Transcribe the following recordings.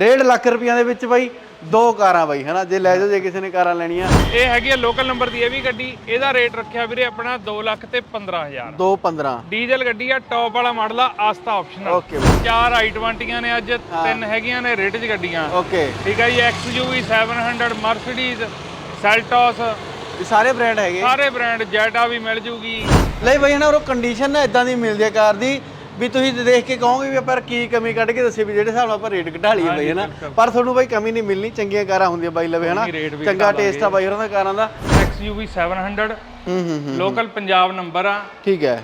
1.5 ਲੱਖ ਰੁਪਈਆਂ ਦੇ ਵਿੱਚ ਬਾਈ ਦੋ ਕਾਰਾਂ ਬਾਈ ਹਨਾ? ਜੇ ਲੈ ਜਾਓ ਜੇ ਕਿਸੇ ਨੇ ਕਾਰਾਂ ਲੈਣੀਆਂ। ਇਹ ਹੈਗੀ ਆ ਲੋਕਲ ਨੰਬਰ ਦੀ ਇਹ ਵੀ ਗੱਡੀ। ਇਹਦਾ ਰੇਟ ਰੱਖਿਆ ਵੀਰੇ ਆਪਣਾ 2 ਲੱਖ ਤੇ 15000 ਦੋ 15 ਡੀਜ਼ਲ ਗੱਡੀ ਆ ਟੌਪ ਵਾਲਾ ਮਾਡਲ ਆ ਆਸਤਾ ਆਪਸ਼ਨਲ ਓਕੇ ਬਾਈ। ਚਾਰ i20 ਨੇ ਅੱਜ ਤਿੰਨ ਹੈਗੀਆਂ ਨੇ ਰੇਟ 'ਚ ਗੱਡੀਆਂ। ਓਕੇ ਠੀਕ ਹੈ ਜੀ XUV 700 ਮਰਸੀਡੀਜ਼ ਸੈਲਟੋਸ ਇਹ ਸਾਰੇ ਬ੍ਰਾਂਡ ਹੈਗੇ। ਸਾਰੇ ਬ੍ਰਾਂਡ ਜੈਟਾ ਵੀ ਮਿਲ ਜੂਗੀ। ਲੈ ਬਾਈ ਹਨਾ ਉਹ ਕੰਡੀਸ਼ਨ ਨਾ ਇਦਾਂ ਦੀ ਮਿਲਦੀ ਹੈ ਕਾਰ ਦੀ। ਵੀ ਤੁਸੀਂ ਦੇਖ ਕੇ ਕਹੋਗੇ ਵੀ ਆਪਾਂ ਕੀ ਕਮੀ ਕੱਢ ਕੇ ਦੱਸੇ ਵੀ ਜਿਹੜੇ ਹਿਸਾਬ ਨਾਲ ਆਪਾਂ ਰੇਟ ਘਟਾ ਲਈਏ ਬਾਈ ਹਨਾ? ਪਰ ਤੁਹਾਨੂੰ ਬਾਈ ਕਮੀ ਨਹੀਂ ਮਿਲਣੀ ਚੰਗੀਆਂ ਕਾਰਾਂ ਹੁੰਦੀਆਂ ਬਾਈ ਲਵੇ ਹਨਾ? ਚੰਗਾ ਟੇਸਟ ਆ ਬਾਈ ਹੋਰਾਂ ਦਾ। ਕਾਰਾਂ ਦਾ XUV 700 ਹੂੰ ਹੂੰ ਹੂੰ ਲੋਕਲ ਪੰਜਾਬ ਨੰਬਰ ਆ। ਠੀਕ ਹੈ।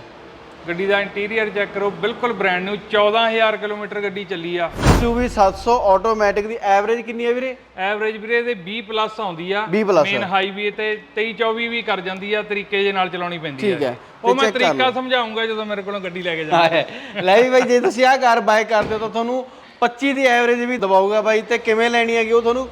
ਗੱਡੀ ਦਾ ਇੰਟੀਰੀਅਰ ਚੈੱਕ ਕਰੋ ਬਿਲਕੁਲ ਬ੍ਰਾਂਡ ਨਿਊ 14000 ਕਿਲੋਮੀਟਰ ਗੱਡੀ ਚੱਲੀ ਆ। SUV 700 ਆਟੋਮੈਟਿਕ ਦੀ ਐਵਰੇਜ ਕਿੰਨੀ ਹੈ ਵੀਰੇ? ਐਵਰੇਜ ਵੀਰੇ ਦੇ 20 ਪਲੱਸ ਆਉਂਦੀ ਆ। 20 plus ਮੇਨ ਹਾਈਵੇ ਤੇ 23 24 ਵੀ ਕਰ ਜਾਂਦੀ ਆ ਤਰੀਕੇ ਜੇ ਨਾਲ ਚਲਾਉਣੀ ਪੈਂਦੀ ਠੀਕ ਹੈ। ਉਹ ਮੈਂ ਤਰੀਕਾ ਸਮਝਾਉਂਗਾ ਜਦੋਂ ਮੇਰੇ ਕੋਲੋਂ ਗੱਡੀ ਲੈ ਕੇ ਜਾ ਹਾਂ ਹੈ। ਲੈ ਵੀ ਬਾਈ ਜੇ ਤੁਸੀਂ ਆਹ ਕਾਰ ਬਾਈ ਕਰਦੇ ਹੋ ਤਾਂ ਤੁਹਾਨੂੰ 25 ਦੀ ਐਵਰੇਜ ਵੀ ਦਵਾਊਗਾ ਬਾਈ। ਤੇ ਕਿਵੇਂ ਲੈਣੀ ਹੈਗੀ ਉਹ ਤੁਹਾਨੂੰ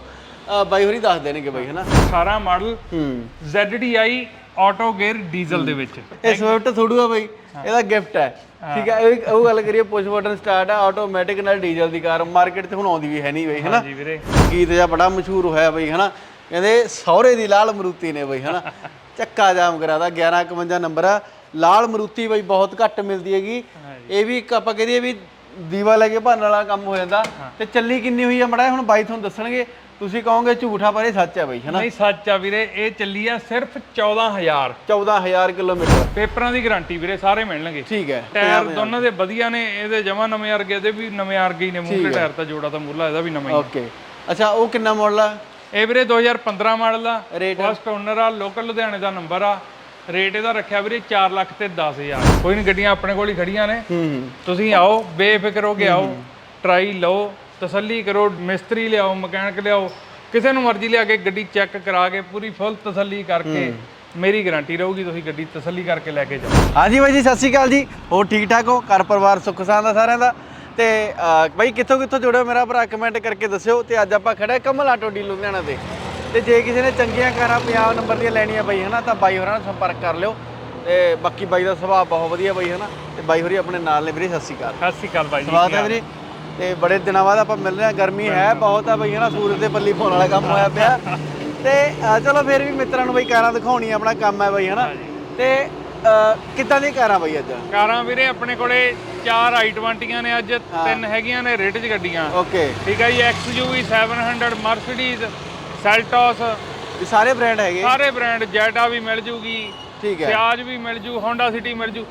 ਅਹ, ਬਾਈ ਹੋਰੀ ਦੱਸ ਦੇਣਗੇ ਬਾਈ ਹਨਾ? 18 ਮਾਡਲ ਹੂੰ। ZDI ਆਟੋ ਗੇਅਰ ਡੀਜ਼ਲ ਦੇ ਵਿੱਚ। ਇਹ ਸਵਿਫਟ ਥੋੜੂ ਆ ਬਾਈ ਇਹਦਾ ਗਿਫਟ ਹੈ। ਠੀਕ ਹੈ ਇਹ ਉਹ ਗੱਲ ਕਰੀਏ ਪੁਸ਼ ਬਟਨ ਸਟਾਰਟ ਆ ਆਟੋਮੈਟਿਕ ਨਾਲ ਡੀਜ਼ਲ ਦੀ ਕਾਰ। ਮਾਰਕੀਟ 'ਚ ਹੁਣ ਆਉਂਦੀ ਵੀ ਹੈ ਨਹੀਂ ਬਾਈ ਹਨਾ? ਜੀ ਵੀਰੇ। ਗੀਤ ਜਿਹਾ ਬੜਾ ਮਸ਼ਹੂਰ ਹੋਇਆ ਬਈ ਹਨਾ? ਕਹਿੰਦੇ ਸਹੁਰੇ ਦੀ ਲਾਲ ਮਰੂਤੀ ਨੇ ਬਈ ਹਨਾ? ਚੱਕਾ ਜਾਮ ਕਰਾਦਾ 1151 ਨੰਬਰ ਆ। ਲਾਲ ਮਰੂਤੀ ਬਈ ਬਹੁਤ ਘੱਟ ਮਿਲਦੀ ਹੈਗੀ। ਇਹ ਵੀ ਇੱਕ ਆਪਾਂ ਕਹਦੇ ਵੀ ਦੀਵਾ ਲੈ ਕੇ ਭਰਨ ਵਾਲਾ ਕੰਮ ਹੋ ਜਾਂਦਾ। ਤੇ ਚੱਲੀ ਕਿੰਨੀ ਹੋਈ ਆ ਮੜਾ ਹੁਣ ਬਾਈ ਤੁਹਾਨੂੰ ਦੱਸਣਗੇ। ਤੁਸੀਂ ਕਹੋਗੇ ਝੂਠਾ ਪਰ ਇਹ ਸੱਚ ਹੈ ਬਈ ਹਨਾ? ਨਹੀਂ ਸੱਚ ਆ ਵੀਰੇ ਇਹ ਚੱਲੀ ਆ ਸਿਰਫ 14000 14000 ਕਿਲੋਮੀਟਰ। ਪੇਪਰਾਂ ਦੀ ਗਾਰੰਟੀ ਵੀਰੇ ਸਾਰੇ ਮਿਲਣਗੇ। ਠੀਕ ਹੈ ਟਾਇਰ ਦੋਨਾਂ ਦੇ ਵਧੀਆ ਨੇ ਇਹਦੇ ਜਮਾ ਨਵੇਂ ਵਰਗੇ ਇਹਦੇ ਵੀ ਨਵੇਂ ਵਰਗੇ ਹੀ ਨੇ ਮੂਹਰੇ ਟਾਇਰ ਤਾਂ ਜੋੜਾ ਤਾਂ ਮੁੱਲਾ ਇਹਦਾ ਵੀ ਨਵਾਂ ਹੀ। ਓਕੇ ਅੱਛਾ ਉਹ ਕਿੰਨਾ ਮਾਡਲ ਆ? ਇਹ ਵੀਰੇ 2015 ਮਾਡਲ ਆ। ਫਸਟ ਓਨਰ ਆ ਲੋਕਲ ਲੁਧਿਆਣੇ ਦਾ ਨੰਬਰ ਆ। ਰੇਟ ਇਹਦਾ ਰੱਖਿਆ ਵੀਰੇ 4 ਲੱਖ ਤੇ 10000 ਕੋਈ ਨਹੀਂ ਗੱਡੀਆਂ ਆਪਣੇ ਕੋਲ ਹੀ ਖੜੀਆਂ ਨੇ। ਤੁਸੀਂ ਆਓ ਬੇਫਿਕਰ ਹੋ ਕੇ ਆਓ। ਟਰਾਈ ਲਓ। ਤਸੱਲੀ ਕਰੋ ਮਿਸਤਰੀ ਲਿਆਓ ਮਕੈਨਿਕ ਲਿਆਓ ਕਿਸੇ ਨੂੰ ਮਰਜ਼ੀ ਲਿਆ ਕੇ ਗੱਡੀ ਚੈੱਕ ਕਰਾ ਕੇ ਪੂਰੀ ਫੁੱਲ ਤਸੱਲੀ ਕਰਕੇ ਮੇਰੀ ਗਾਰੰਟੀ ਰਹੂਗੀ ਤੁਸੀਂ ਗੱਡੀ ਤਸੱਲੀ ਕਰਕੇ ਲੈ ਕੇ ਜਾਓ। ਹਾਂਜੀ ਬਾਈ ਜੀ ਸਤਿ ਸ਼੍ਰੀ ਅਕਾਲ ਜੀ। ਹੋਰ ਠੀਕ ਠਾਕ ਹੋ? ਘਰ ਪਰਿਵਾਰ ਸੁੱਖ ਸਾਂਦ ਦਾ ਸਾਰਿਆਂ ਦਾ? ਤੇ ਬਾਈ ਕਿੱਥੋਂ ਕਿੱਥੋਂ ਜੁੜਿਓ ਮੇਰਾ ਭਰਾ ਕਮੈਂਟ ਕਰਕੇ ਦੱਸਿਓ। ਤੇ ਅੱਜ ਆਪਾਂ ਖੜਾ ਕਮਲ ਆਟੋ ਡੀ ਲੁਧਿਆਣਾ ਤੇ। ਤੇ ਜੇ ਕਿਸੇ ਨੇ ਚੰਗੀਆਂ ਕਾਰਾਂ 50 ਨੰਬਰ ਦੀਆਂ ਲੈਣੀਆਂ ਬਾਈ ਹਨਾ ਤਾਂ ਬਾਈ ਹੋਰਾਂ ਨਾਲ ਸੰਪਰਕ ਕਰ ਲਿਓ। ਤੇ ਬਾਕੀ ਬਾਈ ਦਾ ਸੁਭਾਅ ਬਹੁਤ ਵਧੀਆ ਬਾਈ ਹਨਾ। ਤੇ ਬਾਈ ਹੋਰੀ ਆਪਣੇ ਨਾਲ ਨੇ ਵੀਰੇ ਸਤਿ ਸ਼੍ਰੀ ਅਕਾਲ। ਸਤਿ ਸ਼੍ਰੀ ਅਕਾਲ ਬਾਈ ਜੀ ਸਵਾਗਤ ਹੈ? ਵੀਰੇ। ਤੇ ਬੜੇ ਦਿਨਾਂ ਬਾਅਦ ਆਪਾਂ ਮਿਲ ਰਹੇ ਹਾਂ। ਗਰਮੀ ਹੈ ਬਹੁਤ ਆ ਬਈ ਹਨਾ? ਸੂਰਜ ਦੇ ਪੱਲੀ ਪਾਉਣ ਵਾਲਾ ਕੰਮ ਹੋਇਆ ਪਿਆ। ਤੇ ਚਲੋ ਫਿਰ ਵੀ ਮਿੱਤਰਾਂ ਨੂੰ ਬਈ ਕਾਰਾਂ ਦਿਖਾਉਣੀਆਂ ਆਪਣਾ ਕੰਮ ਹੈ ਬਈ ਹਨਾ? ਤੇ ਕਿੱਦਾਂ ਦੀਆਂ ਕਾਰਾਂ ਬਈ ਅੱਜ? ਕਾਰਾਂ ਵੀਰੇ ਆਪਣੇ ਕੋਲੇ 4 i20 ਨੇ ਅੱਜ ਤਿੰਨ ਹੈਗੀਆਂ ਨੇ ਰੇਟ 'ਚ ਗੱਡੀਆਂ। ਓਕੇ। ਠੀਕ ਹੈ ਜੀ XUV 700 ਮਰਸੀਡੀਜ਼ ਸੈਲਟੋਸ ਇਹ ਸਾਰੇ ਬ੍ਰਾਂਡ ਹੈਗੇ? ਸਾਰੇ ਬ੍ਰਾਂਡ ਜੈਟਾ ਵੀ ਮਿਲ ਜੂਗੀ ਠੀਕ ਹੈ। ਸਿਆਜ ਵੀ ਮਿਲ ਜੂ ਹੋਂਡਾ ਸਿਟੀ ਮਿਲ ਜੂ।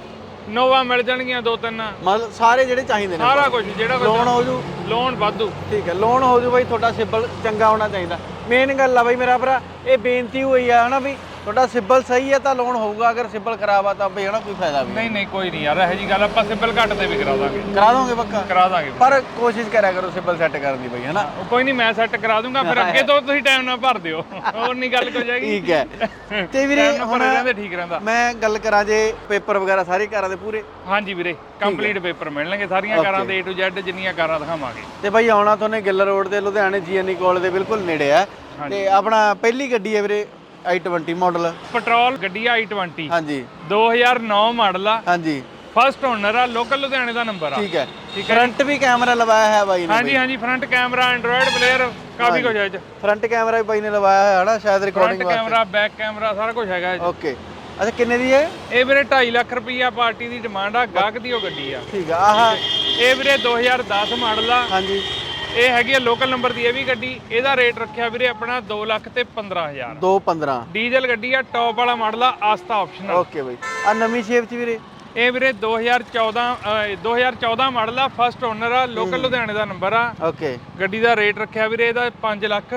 ਨੋਵਾ ਮਿਲ ਜਾਣਗੀਆਂ ਦੋ ਤਿੰਨ। ਮਤਲਬ ਸਾਰੇ ਜਿਹੜੇ ਚਾਹੀਦੇ ਨੇ ਸਾਰਾ ਕੁਝ ਜਿਹੜਾ ਲੋਨ ਹੋ ਜੂ ਲੋਨ ਵਾਧੂ। ਠੀਕ ਹੈ ਲੋਨ ਹੋ ਜੂ ਬਾਈ ਤੁਹਾਡਾ ਸਿਬਲ ਚੰਗਾ ਹੋਣਾ ਚਾਹੀਦਾ। ਮੇਨ ਗੱਲ ਆ ਬਾਈ ਮੇਰਾ ਭਰਾ ਇਹ ਬੇਨਤੀ ਹੋਈ ਆ ਹਨਾ ਵੀ ਤੁਹਾਡਾ ਸਿਬਲ ਸਹੀ ਹੈ ਤਾਂ ਲੋਨ ਹੋਊਗਾ ਅਗਰ ਸਿਬਲ ਖਰਾਬ ਆ ਤਾਂ ਬਈ ਹਨਾ ਕੋਈ ਫਾਇਦਾ ਵੀ ਨਹੀਂ। ਨਹੀਂ ਕੋਈ ਨਹੀਂ ਯਾਰ ਇਹੋ ਜੀ ਗੱਲ ਆਪਾਂ ਸਿੰਪਲ ਘੱਟ ਤੇ ਵੀ ਕਰਾ ਦਾਂਗੇ। ਕਰਾ ਦੋਗੇ ਪੱਕਾ? ਕਰਾ ਦਾਂਗੇ ਪਰ ਕੋਸ਼ਿਸ਼ ਕਰਿਆ ਕਰੋ ਸਿਬਲ ਸੈੱਟ ਕਰਨ ਦੀ ਬਈ ਹਨਾ। ਉਹ ਕੋਈ ਨਹੀਂ ਮੈਂ ਸੈੱਟ ਕਰਾ ਦੂੰਗਾ ਫਿਰ ਅੱਗੇ ਤੋਂ ਤੁਸੀਂ ਟਾਈਮ ਨਾਲ ਭਰ ਦਿਓ। ਹੋਰ ਨਹੀਂ ਗੱਲ ਕੋਈ ਜਾਏਗੀ ਠੀਕ ਹੈ। ਤੇ ਵੀਰੇ ਹੁਣ ਰਹਿੰਦੇ ਠੀਕ ਰਹਿੰਦਾ। ਮੈਂ ਗੱਲ ਕਰਾਂ ਜੇ ਪੇਪਰ ਵਗੈਰਾ ਸਾਰੇ ਕਾਰਾਂ ਦੇ ਪੂਰੇ? ਹਾਂਜੀ ਵੀਰੇ ਕੰਪਲੀਟ ਪੇਪਰ ਮਿਲਣਗੇ ਸਾਰੀਆਂ ਕਾਰਾਂ ਦੇ A to Z ਜਿੰਨੀਆਂ ਕਾਰਾਂ ਦਿਖਾਵਾਂਗੇ। ਤੇ ਬਾਈ ਆਉਣਾ ਤੁਹਾਨੂੰ ਗਿੱਲ ਰੋਡ ਤੇ ਲੁਧਿਆਣੇ ਜੀਐਨਈ ਕਾਲਜ ਦੇ ਬਿਲਕੁਲ ਨੇੜੇ ਆ ਤੇ ਆਪਣਾ ਪਹਿਲੀ ਗੱਡੀ ਹੈ ਵੀਰੇ i20 ਮਾਡਲ। ਪੈਟਰੋਲ ਗੱਡੀ ਆ i20 ਹਾਂਜੀ। 2009 ਮਾਡਲ ਆ। ਹਾਂਜੀ। ਫਸਟ ਓਨਰ ਆ ਲੋਕਲ ਲੁਧਿਆਣੇ ਦਾ ਨੰਬਰ ਆ। ਠੀਕ ਹੈ। ਫਰੰਟ ਵੀ ਕੈਮਰਾ ਲਵਾਇਆ ਹੈ ਬਾਈ ਨੇ ਹਾਂਜੀ ਹਾਂਜੀ ਫਰੰਟ ਕੈਮਰਾ ਐਂਡਰੋਇਡ ਪਲੇਅਰ ਕਾਫੀ ਕੁਝ ਹੈ ਇਹ ਚ। ਫਰੰਟ ਕੈਮਰਾ ਵੀ ਬਾਈ ਨੇ ਲਵਾਇਆ ਹੈ ਹਨਾ ਸ਼ਾਇਦ recording front camera back camera ਸਾਰਾ ਕੁਝ ਹੈਗਾ ਇਹ। ਓਕੇ ਅੱਛਾ ਕਿੰਨੇ ਦੀ ਹੈ ਇਹ ਵੀਰੇ 2.5 ਲੱਖ ਰੁਪਈਆ ਪਾਰਟੀ ਦੀ ਡਿਮਾਂਡ ਆ ਗਾਹਕ ਦੀ ਉਹ ਗੱਡੀ ਆ। ਠੀਕ ਆ ਆਹ। ਇਹ ਵੀਰੇ 2010 ਮਾਡਲ ਆ। ਹਾਂਜੀ। ਇਹ ਹੈਗੀ ਆ ਲੋਕਲ ਨੰਬਰ ਦੀ ਇਹ ਵੀ ਗੱਡੀ ਇਹਦਾ ਰੇਟ ਰੱਖਿਆ ਵੀਰੇ ਆਪਣਾ 2 ਲੱਖ ਤੇ 15000 215 ਡੀਜ਼ਲ ਗੱਡੀ ਆ ਟੌਪ ਵਾਲਾ ਮਾਡਲ ਆ ਆਸਤਾ ਆਪਸ਼ਨਲ ਓਕੇ ਬਾਈ। ਆ ਨਵੀਂ ਸ਼ੇਪ ਚ ਵੀਰੇ? ਇਹ ਵੀਰੇ 2014 ਅਹ 2014 ਮਾਡਲ ਆ ਫਸਟ ਓਨਰ ਆ ਲੋਕਲ ਲੁਧਿਆਣੇ ਦਾ ਨੰਬਰ ਆ। ਓਕੇ ਗੱਡੀ ਦਾ ਰੇਟ ਰੱਖਿਆ ਵੀਰੇ ਇਹਦਾ 5 ਲੱਖ।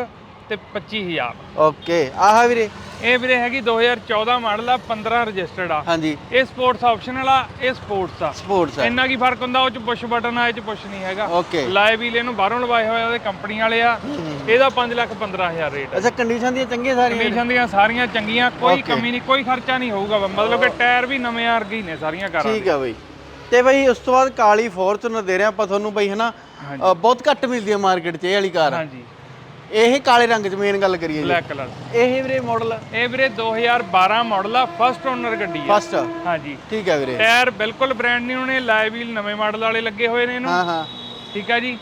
ਤੇ 25000 ਓਕੇ। ਆਹ ਵੀਰੇ? ਇਹ ਵੀਰੇ ਹੈਗੀ 2014 ਮਾਡਲ ਆ 15 ਰਜਿਸਟਰਡ ਆ। ਹਾਂਜੀ। ਇਹ ਸਪੋਰਟਸ ਆਪਸ਼ਨਲ ਆ ਇਹ ਸਪੋਰਟਸ ਆ। ਸਪੋਰਟਸ ਹੈ ਇੰਨਾ ਕੀ ਫ਼ਰਕ ਹੁੰਦਾ ਉਹ ਚ ਪੁਸ਼ ਬਟਨ ਆ ਇਹ ਚ ਪੁਸ਼ ਨਹੀਂ ਹੈਗਾ। ਓਕੇ। ਲਾਏ ਵੀਲ ਇਹਨੂੰ ਬਾਹਰੋਂ ਲਵਾਏ ਹੋਏ ਆ ਉਹਦੇ ਕੰਪਨੀ ਵਾਲੇ ਆ। ਇਹਦਾ 5 ਲੱਖ 15000 ਰੇਟ ਅੱਛਾ ਕੰਡੀਸ਼ਨ ਦੀਆਂ ਚੰਗੀਆਂ ਸਾਰੀਆਂ ਕੰਡੀਸ਼ਨ ਦੀਆਂ ਸਾਰੀਆਂ ਚੰਗੀਆਂ ਕੋਈ ਕਮੀ ਨਹੀਂ ਕੋਈ ਖਰਚਾ ਨਹੀਂ ਹੋਊਗਾ ਮਤਲਬ ਕਿ ਟਾਇਰ ਵੀ ਨਵੇਂ ਵਰਗੇ ਹੀ ਨੇ ਸਾਰੀਆਂ ਕਾਰਾਂ ਠੀਕ ਹੈ ਬਾਈ। ਤੇ ਬਾਈ ਉਸ ਤੋਂ ਬਾਅਦ ਕਾਲੀ ਫੋਰਚੂਨਰ ਦੇ ਰਹੇ ਆਪਾਂ ਤੁਹਾਨੂੰ ਬਾਈ ਹਨਾ? ਬਹੁਤ ਘੱਟ ਮਿਲਦੀ ਹੈ ਮਾਰਕੀਟ 'ਚ ਇਹ ਵਾਲੀ ਕਾਰ। ਹਾਂਜੀ। ਇਹ ਕਾਲੇ ਰੰਗ 'ਚ ਮੇਨ ਗੱਲ ਕਰੀਏ ਜੀ। ਬਲੈਕ ਕਲਰ ਇਹ ਵੀਰੇ ਮਾਡਲ ਇਹ ਵੀਰੇ 2012 ਮਾਡਲ ਆ ਫਸਟ ਓਨਰ ਗੱਡੀ ਆ। ਫਸਟ ਹਾਂਜੀ। ਠੀਕ ਹੈ ਵੀਰੇ। ਟਾਇਰ ਬਿਲਕੁਲ ਬ੍ਰਾਂਡ ਨਿਊ ਨੇ ਲਾਏ ਵੀਲ ਨਵੇਂ ਮਾਡਲ ਵਾਲੇ ਲੱਗੇ ਹੋਏ ਨੇ ਇਹਨੂੰ। ਹਾਂ ਹਾਂ। ਠੀਕ ਆ ਜੀ।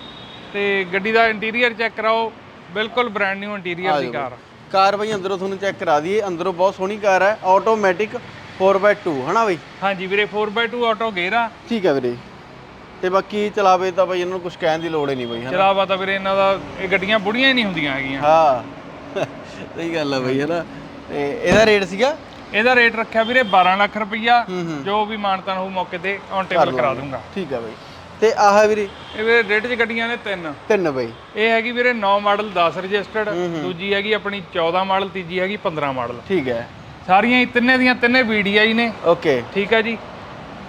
ਤੇ ਗੱਡੀ ਦਾ ਇੰਟੀਰੀਅਰ ਚੈੱਕ ਕਰਾਓ। ਬਿਲਕੁਲ ਬ੍ਰਾਂਡ ਨਿਊ ਇੰਟੀਰੀਅਰ ਦੀ ਕਾਰ। ਕਾਰ ਬਈ ਅੰਦਰੋਂ ਤੁਹਾਨੂੰ ਚੈੱਕ ਕਰਾ ਦਈਏ। ਅੰਦਰੋਂ ਬਹੁਤ ਸੋਹਣੀ ਕਾਰ ਹੈ। ਆਟੋਮੈਟਿਕ 4x2 ਹਨਾ ਬਈ? ਹਾਂਜੀ ਵੀਰੇ 4x2 ਆਟੋ ਗੇਅਰ ਆ। ਠੀਕ ਹੈ ਵੀਰੇ। ਤੇ ਬਾਕੀ ਚਲਾਵੇ ਤਾਂ ਬਈ ਇਹਨਾਂ ਨੂੰ ਕੁਝ ਕਹਿਣ ਦੀ ਲੋੜ ਹੀ ਨਹੀਂ ਬਈ ਹਨਾ? ਚਲਾਵਾ ਤਾਂ ਵੀਰੇ ਇਹਨਾਂ ਦਾ ਇਹ ਗੱਡੀਆਂ ਬੁੜੀਆਂ ਹੀ ਨਹੀਂ ਹੁੰਦੀਆਂ ਹੈਗੀਆਂ। ਹਾਂ। ਸਹੀ ਗੱਲ ਹੈ ਬਈ ਹਨਾ? ਤੇ ਇਹਦਾ ਰੇਟ ਸੀਗਾ? ਇਹਦਾ ਰੇਟ ਰੱਖਿਆ ਵੀਰੇ 12 ਲੱਖ ਰੁਪਈਆ ਜੋ ਵੀ ਮਾਨਤਾਨ ਹੋਊ ਮੌਕੇ ਤੇ ਔਨ ਟੇਬਲ ਕਰਾ ਦੂੰਗਾ। ਠੀਕ ਹੈ ਬਈ। ਤੇ ਆਹ ਵੀਰੇ? ਇਹ ਵੀਰੇ ਰੇਟ 'ਚ ਗੱਡੀਆਂ ਨੇ ਤਿੰਨ। ਤਿੰਨ ਬਈ। ਇਹ ਹੈਗੀ ਵੀਰੇ 9 ਮਾਡਲ 10 ਰਜਿਸਟਰਡ ਦੂਜੀ ਹੈਗੀ ਆਪਣੀ 14 ਮਾਡਲ ਤੀਜੀ ਹੈਗੀ 15 ਮਾਡਲ। ਠੀਕ ਹੈ। ਸਾਰੀਆਂ ਹੀ ਤਿੰਨੇ ਦੀਆਂ ਤਿੰਨੇ VDI ਨੇ। ਓਕੇ। ਠੀਕ ਹੈ ਜੀ।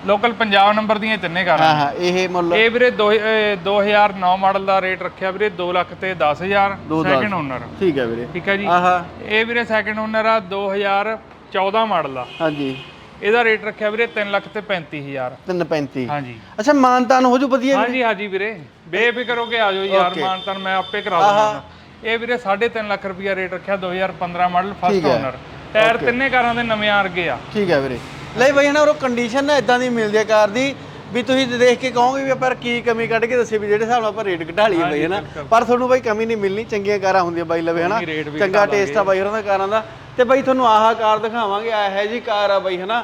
ਲੋਕਲ ਪੰਜਾਬ ਨੰਬਰ ਦੀਆਂ ਤਿੰਨੇ ਕਾਰਾਂ ਹਾਂ ਹਾਂ ਇਹ ਮੁੱਲ ਇਹ ਵੀਰੇ ਦੋ- ਅਹ 2009 ਮਾਡਲ ਦਾ ਰੇਟ ਰੱਖਿਆ ਵੀਰੇ 2 ਲੱਖ ਤੇ 10000 ਦੋ ਦਸ। ਸੈਕਿੰਡ ਓਨਰ ਠੀਕ ਹੈ ਵੀਰੇ। ਠੀਕ ਹੈ ਜੀ। ਆਹਾ। ਇਹ ਵੀਰੇ ਸੈਕਿੰਡ ਓਨਰ ਆ 2014 ਮਾਡਲ ਦਾ ਹਾਂਜੀ। ਇਹਦਾ ਰੇਟ ਰੱਖਿਆ ਵੀਰੇ 3 ਲੱਖ ਤੇ 35000 335 ਹਾਂਜੀ। ਅੱਛਾ ਮਾਨਤਾਨ ਹੋ ਜੂ ਵਧੀਆ ਹਾਂਜੀ ਹਾਂਜੀ ਵੀਰੇ। ਬੇਫਿਕਰ ਹੋ ਕੇ ਆ ਜਾਓ ਯਾਰ ਮਾਨਤਨ ਮੈਂ ਆਪੇ ਕਰਾ ਦੂੰਗਾ ਇਹ ਵੀਰੇ 3.5 ਲੱਖ ਰੁਪਇਆ ਰੇਟ ਰੱਖਿਆ 2015 ਮਾਡਲ ਫਸਟ ਓਨਰ ਟਾਇਰ ਤਿੰਨੇ ਕਾਰਾਂ ਦੇ ਨਵੇਂ ਆ ਰਗੇ ਆ। ਠੀਕ ਹੈ ਵੀਰੇ। ਲੈ ਬਈ ਹਨਾ ਉਹ ਕੰਡੀਸ਼ਨ ਨਾ ਇਦਾਂ ਦੀ ਮਿਲਦੀ ਹੈ ਕਾਰ ਦੀ ਵੀ ਤੁਸੀਂ ਦੇਖ ਕੇ ਕਹੋਗੇ ਵੀ ਆਪਾਂ ਕੀ ਕਮੀ ਕੱਢ ਕੇ ਦੱਸੇ ਵੀ ਜਿਹੜੇ ਹਿਸਾਬ ਨਾਲ ਆਪਾਂ ਰੇਟ ਘਟਾ ਲਈਏ ਬਈ ਹਨਾ। ਪਰ ਤੁਹਾਨੂੰ ਬਈ ਕਮੀ ਨਹੀਂ ਮਿਲਣੀ ਚੰਗੀਆਂ ਕਾਰਾਂ ਹੁੰਦੀਆਂ ਬਾਈ ਲਵੇ ਹਨਾ। ਚੰਗਾ ਟੇਸਟ ਆ ਬਾਈ ਹੋਰਾਂ ਦਾ ਕਾਰਾਂ ਦਾ। ਤੇ ਬਾਈ ਤੁਹਾਨੂੰ ਆਹ ਕਾਰ ਦਿਖਾਵਾਂਗੇ ਆਹ ਹੈ ਜੀ ਕਾਰ ਆ ਬਾਈ ਹਨਾ।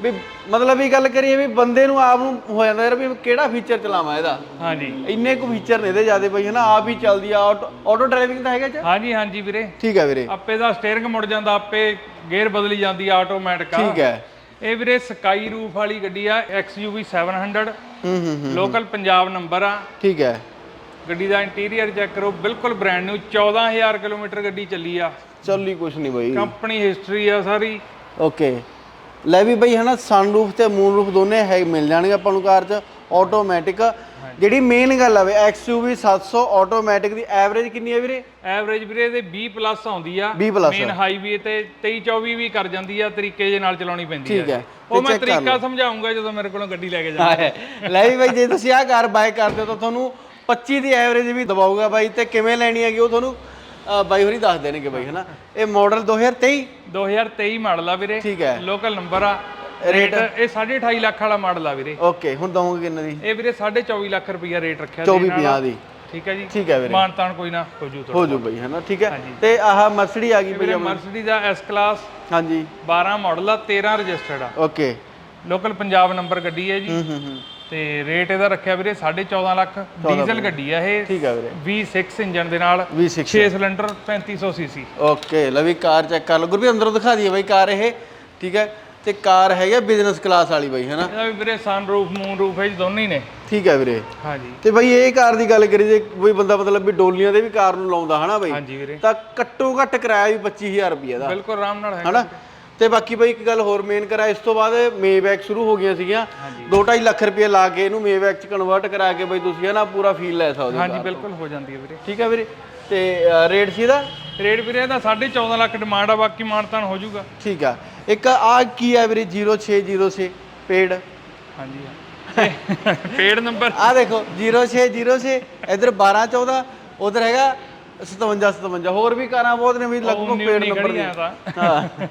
ਵੀ ਮਤਲਬ ਵੀ ਗੱਲ ਕਰੀਏ ਵੀ ਬੰਦੇ ਨੂੰ ਆਪ ਨੂੰ ਹੋ ਜਾਂਦਾ ਯਾਰ ਵੀ ਕਿਹੜਾ ਫੀਚਰ ਚਲਾਵਾਂ ਇਹਦਾ। ਹਾਂਜੀ। ਇੰਨੇ ਕੁ ਫੀਚਰ ਨੇ ਇਹਦੇ ਜਿਆਦੇ ਬਈ ਹਨਾ। ਆਪ ਹੀ ਚੱਲਦੀ ਆ ਆਟੋ ਡਰਾਈਵਿੰਗ ਤਾਂ ਹੈਗਾ ਚ? ਹਾਂਜੀ ਹਾਂਜੀ ਵੀਰੇ। ਠੀਕ ਹੈ ਵੀਰੇ। ਆਪੇ ਦਾ ਸਟੀਅਰਿੰਗ ਮੁੜ ਜਾਂਦਾ ਆਪੇ ਗੇਅਰ ਬਦਲੀ ਜਾਂਦੀ ਆ ਆਟੋਮੈਟਿਕ ਆ। ਠੀਕ ਹੈ ਇਹ ਵੀਰੇ ਸਕਾਈ ਰੂਫ ਵਾਲੀ ਗੱਡੀ ਆ XUV 700 ਹੂੰ ਹੂੰ ਲੋਕਲ ਪੰਜਾਬ ਨੰਬਰ ਆ। ਠੀਕ ਹੈ। ਗੱਡੀ ਦਾ ਇੰਟੀਰੀਅਰ ਚੈੱਕ ਕਰੋ ਬਿਲਕੁਲ ਬ੍ਰਾਂਡ ਨਿਊ 14000 ਕਿਲੋਮੀਟਰ ਗੱਡੀ ਚੱਲੀ ਆ। ਚੱਲੀ ਕੁਛ ਨਹੀਂ ਬਈ। ਕੰਪਨੀ ਹਿਸਟਰੀ ਆ ਸਾਰੀ। ਓਕੇ ਲੈ ਵੀ ਬਈ ਹਨਾ ਸਨਰੂਫ ਤੇ ਮੂਨ ਰੂਫ ਦੋਨੇ ਹੈ ਮਿਲ ਜਾਣਗੇ ਆਪਾਂ ਨੂੰ ਕਾਰ 'ਚ। ਆਟੋਮੈਟਿਕ। ਜਿਹੜੀ ਮੇਨ ਗੱਲ ਆ ਵੇ XUV 700 ਆਟੋਮੈਟਿਕ ਦੀ ਐਵਰੇਜ ਕਿੰਨੀ ਹੈ ਵੀਰੇ? ਐਵਰੇਜ ਵੀਰੇ ਦੇ 20 ਪਲੱਸ ਆਉਂਦੀ ਆ। 20 plus ਮੇਨ ਹਾਈਵੇ ਤੇ 23 24 ਵੀ ਕਰ ਜਾਂਦੀ ਆ ਤਰੀਕੇ ਜੇ ਨਾਲ ਚਲਾਉਣੀ ਪੈਂਦੀ ਆ ਠੀਕ ਹੈ ਉਹ ਮੈਂ ਤਰੀਕਾ ਸਮਝਾਉਂਗਾ ਜਦੋਂ ਮੇਰੇ ਕੋਲੋਂ ਗੱਡੀ ਲੈ ਕੇ ਜਾਵਾਂ ਲੈ ਵੀ ਬਈ ਜੇ ਤੁਸੀਂ ਆਹ ਕਾਰ ਬਾਏ ਕਰਦੇ ਹੋ ਤਾਂ ਤੁਹਾਨੂੰ 25 ਦੀ ਐਵਰੇਜ ਵੀ ਦਬਾਊਗਾ ਬਾਈ। ਤੇ ਕਿਵੇਂ ਲੈਣੀ ਹੈਗੀ ਉਹ ਤੁਹਾਨੂੰ ਬਾਈ ਹੋਰੀ ਦੱਸ ਦੇਣਗੇ ਬਾਈ ਹਨਾ? ਇਹ ਮਾਡਲ 2023 2023 ਮਾਡਲ ਆ ਵੀਰੇ। ਠੀਕ ਹੈ ਲੋਕਲ ਨੰਬਰ ਆ। ਰੇਟ? ਇਹ 2.5 ਲੱਖ ਵਾਲਾ ਮਾਡਲ ਆ ਵੀਰੇ। ਓਕੇ ਹੁਣ ਦਵਾਂਗੇ ਕਿੰਨੇ ਦੀ? ਇਹ ਵੀਰੇ 24 ਲੱਖ ਰੁਪਈਆ ਰੇਟ ਰੱਖਿਆ 24 ਦੇਣ ਵਾਲਾ। 50 ਦੀ। ਠੀਕ ਹੈ ਜੀ? ਠੀਕ ਹੈ ਵੀਰੇ। ਮਾਨਤਾਨ ਕੋਈ ਨਾ ਹੋ ਜੂ ਹੋ ਜੂ ਬਈ ਹਨਾ? ਠੀਕ ਹੈ। ਤੇ ਆਹ ਮਰਸਡੀ ਆ ਗਈ ਵੀਰੇ ਮਰਸੀਡੀ ਦਾ ਐਸ ਕਲਾਸ ਹਾਂਜੀ। 12 ਮਾਡਲ ਆ 13 ਰਜਿਸਟਰਡ ਆ। ਓਕੇ ਲੋਕਲ ਪੰਜਾਬ ਨੰਬਰ ਗੱਡੀ ਹੈ ਜੀ। ਹੂੰ ਹੂੰ ਤੇ ਰੇਟ ਇਹਦਾ ਰੱਖਿਆ ਵੀਰੇ 14.5 ਲੱਖ। ਡੀਜ਼ਲ ਗੱਡੀ ਆ ਇਹ। ਠੀਕ ਹੈ ਵੀਰੇ। V6 ਇੰਜਨ ਦੇ ਨਾਲ। V6 6 ਸਿਲੰਡਰ 3500 ਸੀਸੀ ਓਕੇ ਲੈ ਵੀ ਕਾਰ ਚੈੱਕ ਕਰ ਲਓ। ਗੁਰਵੀ ਅੰਦਰੋਂ ਦਿਖਾ ਦਈਏ ਬਈ ਕਾਰ ਇਹ। ਠੀਕ ਹੈ। ਤੇ ਕਾਰ ਹੈਗੀ ਬਿਜ਼ਨਸ ਕਲਾਸ ਵਾਲੀ ਬਈ ਹੈਨਾ? ਇਹਦਾ ਵੀ ਵੀਰੇ ਸਨਰੂਫ ਮੂਨ ਰੂਫ ਇਹ 'ਚ ਦੋਨੇ ਹੀ ਨੇ। ਠੀਕ ਹੈ ਵੀਰੇ। ਹਾਂਜੀ। ਤੇ ਬਈ ਇਹ ਕਾਰ ਦੀ ਗੱਲ ਕਰੀ ਜੇ ਕੋਈ ਬੰਦਾ ਮਤਲਬ ਵੀ ਡੋਲੀਆਂ ਦੇ ਵੀ ਕਾਰ ਨੂੰ ਲਾਉਂਦਾ ਹਨਾ ਬਈ? ਹਾਂਜੀ ਵੀਰੇ। ਤਾਂ ਘੱਟੋ ਘੱਟ ਕਿਰਾਇਆ ਵੀ 25000 ਰੁਪਏ ਦਾ। ਬਿਲਕੁਲ ਆਰਾਮ ਨਾਲ ਹੈ ਹਨਾ? ਤੇ ਬਾਕੀ ਬਈ ਇੱਕ ਗੱਲ ਹੋਰ ਮੇਨ ਕਰਾ ਇਸ ਤੋਂ ਬਾਅਦ ਮੇਬੈਕ ਸ਼ੁਰੂ ਹੋ ਗਈਆਂ ਸੀਗੀਆਂ। 2.5 ਲੱਖ ਰੁਪਏ ਲਾ ਕੇ ਇਹਨੂੰ ਮੇਬੈਕ ਚ ਕਨਵਰਟ ਕਰਾ ਕੇ ਬਈ ਤੁਸੀਂ ਹਨਾ ਪੂਰਾ ਫੀਲ ਲੈ ਸਕਦੇ ਹੋ ਹਾਂਜੀ ਬਿਲਕੁਲ ਹੋ ਜਾਂਦੀ ਹੈ ਵੀਰੇ। ਠੀਕ ਹੈ ਵੀਰੇ। ਤੇ ਰੇਟ ਸੀ ਇਹਦਾ? ਰੇਟ ਵੀਰੇ ਇਹਦਾ 14.5 ਲੱਖ ਡਿਮਾਂਡ ਆ ਬਾਕੀ ਮਾਨਤਾਨ ਹੋ ਜਾਊਗਾ। ਠੀਕ ਆ। ਇੱਕ ਆ ਕੀ ਹੈ ਵੀਰੇ? 0606 ਪੇਡ ਹਾਂਜੀ ਪੇਡ ਨੰਬਰ। ਆ ਦੇਖੋ 0606 ਇਧਰ 12 14 ਉਧਰ ਹੈਗਾ 57 57 ਹੋਰ ਵੀ ਕਾਰਾਂ ਬਹੁਤ ਨੇ ਵੀ ਲਗਭਗ ਪੇਡ ਨੰਬਰ ਤਾਂ। ਹਾਂ।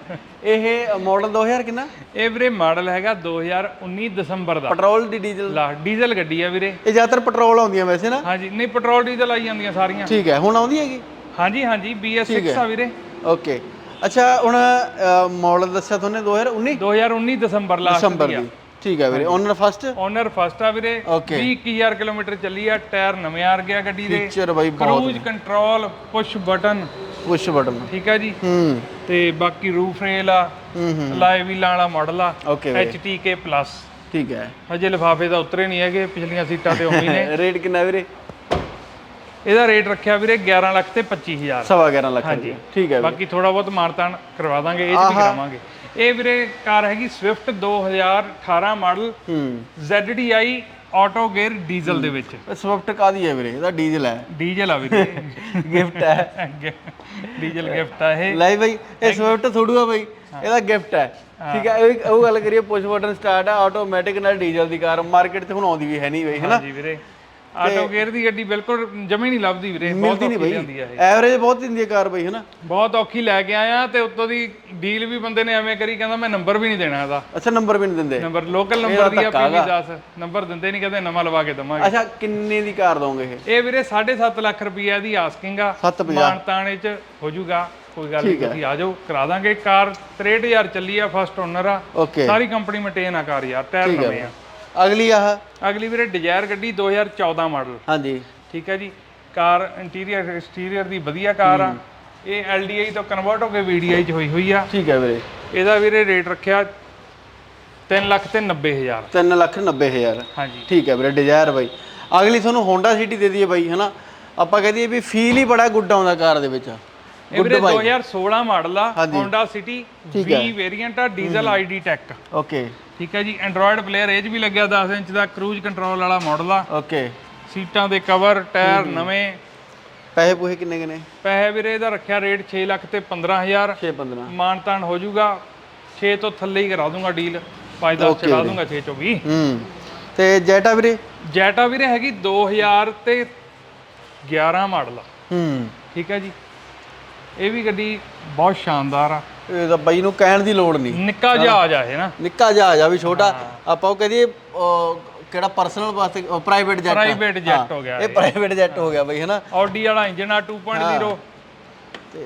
ਇਹ ਮਾਡਲ 2000 ਕਿੰਨਾ? ਇਹ ਵੀਰੇ ਮਾਡਲ ਹੈਗਾ 2019 ਦਸੰਬਰ ਦਾ। ਪੈਟਰੋਲ ਦੀ ਡੀਜ਼ਲ। ਲਾ ਡੀਜ਼ਲ ਗੱਡੀ ਆ ਵੀਰੇ। ਇਹ ਜ਼ਿਆਦਾਤਰ ਪੈਟਰੋਲ ਆਉਂਦੀਆਂ ਵੈਸੇ ਨਾ। ਹਾਂਜੀ ਨਹੀਂ ਪੈਟਰੋਲ ਡੀਜ਼ਲ ਆਈ ਜਾਂਦੀਆਂ ਸਾਰੀਆਂ। ਠੀਕ ਹੈ ਹੁਣ ਆਉਂਦੀ ਹੈਗੀ? ਹਾਂਜੀ ਹਾਂਜੀ BS6 ਆ ਵੀਰੇ। ਓਕੇ। ਅੱਛਾ ਹੁਣ ਮਾਡਲ ਦੱਸਿਆ ਤੁਹਾਨੂੰ 2019 2019 ਦਸੰਬਰ ਲਾਸਟ ਦਸੰਬਰ ਦੀ ਠੀਕ ਹੈ ਵੀਰੇ ਓਨਰ ਫਸਟ ਓਨਰ ਫਸਟ ਆ ਵੀਰੇ। Okay. 20000 ਕਿਲੋਮੀਟਰ ਚੱਲੀ ਆ ਟਾਇਰ ਨਵੇਂ ਆ ਗਿਆ ਗੱਡੀ ਦੇ। ਫੀਚਰ ਬਾਈ ਬਹੁਤ cruise control push button push button ਠੀਕ ਹੈ ਜੀ। ਹੂੰ। ਤੇ ਬਾਕੀ ਰੂਫ ਰੇਲ ਆ। ਹੂੰ ਹੂੰ। ਲਾਈਵ ਵੀਲਾਂ ਵਾਲਾ ਮਾਡਲ ਆ। HTK ਪਲੱਸ ਠੀਕ ਹੈ। ਹਜੇ ਲਿਫਾਫੇ ਤਾਂ ਉਤਰੇ ਨਹੀਂ ਹੈਗੇ ਪਿਛਲੀਆਂ ਸੀਟਾਂ ਤੇ ਉਵੇਂ ਨੇ। ਰੇਟ ਕਿੰਨਾ ਵੀਰੇ? ਇਹਦਾ ਰੇਟ ਰੱਖਿਆ ਵੀਰੇ 11 ਲੱਖ ਤੇ 25000 ਸਵਾ 11 ਲੱਖ ਰੁਪਏ। ਠੀਕ ਹੈ ਬਾਕੀ ਥੋੜਾ ਬਹੁਤ ਮਾਨਤਾਨ ਕਰਵਾ ਦਾਂਗੇ ਇਹ ਵੀ ਕਰਾਵਾਂਗੇ। ਇਹ ਵੀਰੇ ਕਾਰ ਹੈਗੀ ਸਵਿਫਟ 2018 ਮਾਡਲ ਹੂੰ। ZDI ਆਟੋ ਗੇਅਰ ਡੀਜ਼ਲ ਦੇ ਵਿੱਚ। ਸਵਿਫਟ ਕਾਦੀ ਹੈ ਵੀਰੇ? ਇਹਦਾ ਡੀਜ਼ਲ ਹੈ। ਡੀਜ਼ਲ ਆ ਵੀਰੇ। ਗਿਫਟ ਹੈ। ਡੀਜ਼ਲ ਗਿਫਟ ਆ ਇਹ। ਲੈ ਬਈ ਇਹ ਸਵਿਫਟ ਥੋੜੂਆ ਬਈ। ਇਹਦਾ ਗਿਫਟ ਹੈ। ਠੀਕ ਹੈ ਉਹ ਗੱਲ ਕਰੀਏ ਪੁਸ਼ ਬਟਨ ਸਟਾਰਟ ਹੈ ਆਟੋਮੈਟਿਕ ਨਾਲ ਡੀਜ਼ਲ ਦੀ ਕਾਰ ਮਾਰਕੀਟ 'ਚ ਹੁਣ ਆਉਂਦੀ ਵੀ ਹੈ ਨਹੀਂ ਬਈ ਹੈਨਾ ਹਾਂਜੀ ਵੀਰੇ। ਆਟੋ ਗੇਅਰ ਦੀ ਗੱਡੀ ਬਿਲਕੁਲ ਜਮੇ ਨਹੀਂ ਲੱਭਦੀ ਵੀਰੇ ਬਹੁਤ ਨਹੀਂ ਔਖੀ ਬਈ। ਜਾਂਦੀ ਆ ਇਹ। ਐਵਰੇਜ ਬਹੁਤ ਦਿੰਦੀ ਹੈ ਕਾਰ ਬਈ ਹਨਾ? ਬਹੁਤ ਔਖੀ ਲੈ ਕੇ ਆਇਆ ਤੇ ਉੱਤੋਂ ਦੀ ਡੀਲ ਵੀ ਬੰਦੇ ਨੇ ਐਵੇਂ ਕਰੀ ਕਹਿੰਦਾ ਮੈਂ ਨੰਬਰ ਵੀ ਨਹੀਂ ਦੇਣਾ ਇਹਦਾ। ਅੱਛਾ ਨੰਬਰ ਵੀ ਨਹੀਂ ਦਿੰਦੇ। ਨੰਬਰ ਲੋਕਲ ਨੰਬਰ ਦੀ ਆ ਪੀਵੀ 10 ਨੰਬਰ ਦਿੰਦੇ ਨਹੀਂ ਕਹਿੰਦੇ ਨਵਾਂ ਲਵਾ ਕੇ ਦਵਾਂਗੇ। ਅੱਛਾ ਕਿੰਨੇ ਦੀ ਕਾਰ ਦੋਗੇ ਇਹ? ਇਹ ਵੀਰੇ 7.5 ਲੱਖ ਰੁਪਈਆ ਦੀ ਆਸਕਿੰਗ ਆ। 750 ਮਾਨਤਾਣੇ ਚ ਹੋ ਜਾਊਗਾ ਕੋਈ ਗੱਲ ਨਹੀਂ ਤੁਸੀਂ ਆ ਜਾਓ ਕਰਾ ਦਾਂਗੇ। ਕਾਰ 63000 ਚੱਲੀ ਆ ਫਸਟ ਓਨਰ ਆ। ਸਾਰੀ ਕੰਪਨੀ ਮੇਨਟੇਨ ਆ ਕਾਰ ਯਾਰ ਟਾਇਰ ਨਵੇਂ ਆ। ਅਗਲੀ ਆਹ। ਅਗਲੀ ਵੀਰੇ ਡਿਜ਼ਾਇਰ ਗੱਡੀ 2014 ਮਾਡਲ। ਹਾਂਜੀ। ਠੀਕ ਹੈ ਜੀ। ਕਾਰ ਇੰਟੀਰੀਅਰ ਐਕਸਟੀਰੀਅਰ ਦੀ ਵਧੀਆ ਕਾਰ ਆ। ਇਹ LDI ਤੋਂ ਕਨਵਰਟ ਹੋ ਕੇ VDI ਚ ਹੋਈ ਹੋਈ ਆ। ਠੀਕ ਹੈ ਵੀਰੇ। ਇਹਦਾ ਵੀਰੇ ਰੇਟ ਰੱਖਿਆ 3 ਲੱਖ ਤੇ 90 ਹਜ਼ਾਰ। 3 ਲੱਖ 90 ਹਜ਼ਾਰ। ਹਾਂਜੀ। ਠੀਕ ਹੈ ਵੀਰੇ ਡਿਜ਼ਾਇਰ ਬਾਈ। ਅਗਲੀ ਤੁਹਾਨੂੰ ਹੋਂਡਾ ਸਿਟੀ ਦੇ ਦਈਏ ਬਾਈ ਹਨਾ? ਆਪਾਂ ਕਹਦੇ ਵੀ ਫੀਲ ਹੀ ਬੜਾ ਗੁੱਡ ਆਉਂਦਾ ਕਾਰ ਦੇ ਵਿੱਚ। ਇਹ ਵੀਰੇ 2016 ਮਾਡਲ ਆ। Honda City V ਵੇਰੀਐਂਟ ਆ ਡੀਜ਼ਲ ID ਟੈਕ ਓਕੇ ਠੀਕ ਹੈ ਜੀ ਐਂਡਰੋਇਡ ਪਲੇਅਰ ਇਹ 'ਚ ਵੀ ਲੱਗਿਆ 10 ਇੰਚ ਦਾ ਕਰੂਜ਼ ਕੰਟਰੋਲ ਵਾਲਾ ਮਾਡਲ ਆ। ਓਕੇ ਸੀਟਾਂ ਦੇ ਕਵਰ ਟਾਇਰ ਨਵੇਂ। ਪੈਸੇ ਪੂਹੇ ਕਿੰਨੇ ਕਿੰਨੇ ਪੈਸੇ ਵੀਰੇ ਇਹਦਾ ਰੱਖਿਆ ਰੇਟ 6 ਲੱਖ ਤੇ 15000 6 15 ਮਾਨਤਾਨ ਹੋ ਜਾਊਗਾ। 6 ਤੋਂ ਥੱਲੇ ਹੀ ਕਰਾ ਦੂੰਗਾ ਡੀਲ 5 10 ਚੜਾ ਦੂੰਗਾ 6 ਚੋਂ ਵੀ ਹੂੰ। ਤੇ ਜੈਟਾ ਵੀਰੇ? ਜੈਟਾ ਵੀਰੇ ਹੈਗੀ 2000 ਤੇ 11 ਮਾਡਲ ਹੂੰ। ਠੀਕ ਹੈ ਜੀ। ਇਹ ਵੀ ਗੱਡੀ ਬਹੁਤ ਸ਼ਾਨਦਾਰ ਆ। ਇਹ ਤਾਂ ਬਾਈ ਨੂੰ ਕਹਿਣ ਦੀ ਲੋੜ ਨਹੀਂ। ਨਿੱਕਾ ਜਹਾਜ਼ ਆ ਇਹ ਨਾ? ਨਿੱਕਾ ਜਹਾਜ਼ ਆ ਵੀ ਛੋਟਾ। ਆਪਾਂ ਉਹ ਕਹਦੇ ਕਿਹੜਾ ਪਰਸਨਲ ਵਾਸਤੇ ਪ੍ਰਾਈਵੇਟ ਜੈਟ ਪ੍ਰਾਈਵੇਟ ਜੈਟ ਹੋ। ਗਿਆ। ਇਹ ਪ੍ਰਾਈਵੇਟ ਜੈਟ ਹੋ ਗਿਆ ਬਈ ਹਨਾ ਆਡੀ ਵਾਲਾ ਇੰਜਨ ਆ 2.0